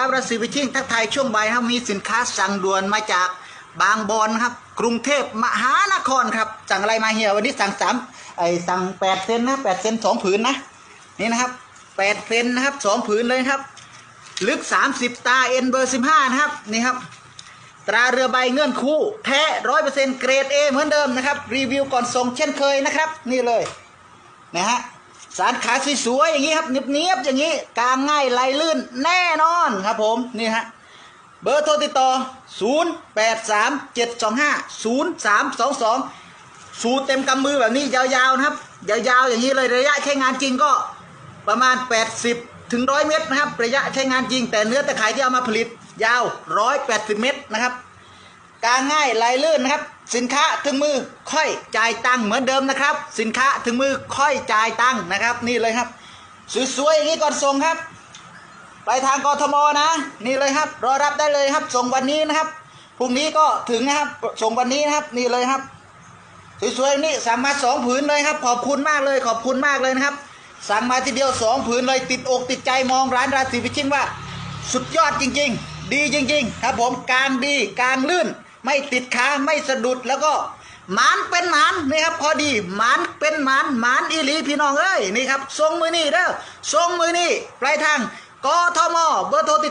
ครับรัสซีวิชิงทักทายช่วงบ่ายครับมีสินค้าสั่งด่วนมาจากบางบอนครับ กรุงเทพมหานครครับ สั่งอะไรมาเฮียวันนี้สั่งสามไอสั่งแปดเซนนะแปดเซนสองผืนนะนี่นะครับแปดเซนนะครับสองผืนเลยครับ ลึก30ตาเอ็นเบอร์15นะครับนี่ครับ ตราเรือใบเงื่อนคู่แท้ร้อยเปอร์เซ็นต์เกรด A เหมือนเดิมนะครับ รีวิวก่อนส่งเช่นเคยนะครับ นี่เลยนะฮะ สารขาสวยๆอย่างนี้ครับเนียบๆอย่างนี้กางง่ายไหลลื่นแน่นอนครับผมนี่ฮะเบอร์โทรติดต่อ 0 8 3 7 2 5 0 3 2 2 สูตรเต็มกำมือแบบนี้ยาวๆนะครับ ยาวๆอย่างนี้เลยระยะใช้งานจริงก็ประมาณ 80 ถึง 100 เมตรนะครับ ระยะใช้งานจริงแต่เนื้อตะข่ายที่เอามาผลิตยาว 180 เมตรนะครับ การง่ายไหลลื่นนะครับ สินค้าถึงมือค่อยจ่ายตังค์เหมือนเดิมนะครับ สินค้าถึงมือค่อยจ่ายตังค์นะครับ นี่เลยครับสวยๆอย่างนี้ก่อนส่งครับ ไปทางกทมนะ นี่เลยครับ รอรับได้เลยครับ ส่งวันนี้นะครับพรุ่งนี้ก็ถึงนะครับ ส่งวันนี้นะครับ นี่เลยครับสวยๆนี่สั่งมาสองผืนเลยครับ ขอบคุณมากเลย ขอบคุณมากเลยนะครับ สั่งมาทีเดียวสองผืนเลยติดอกติดใจมองร้านราศีพิชิตว่า สุดยอดจริง ๆ ดีจริง ๆ ครับผมกลางดีกลางลื่น ไม่ติดขาไม่สะดุดแล้วก็หมานเป็นหมานนี่ครับพอดีหมานเป็นหมานหมานอีหลีพี่น้องเอ้ยนี่ครับทรงมือนี่เด้อทรงมือนี่ปลายทางกทมเบอร์โทรติด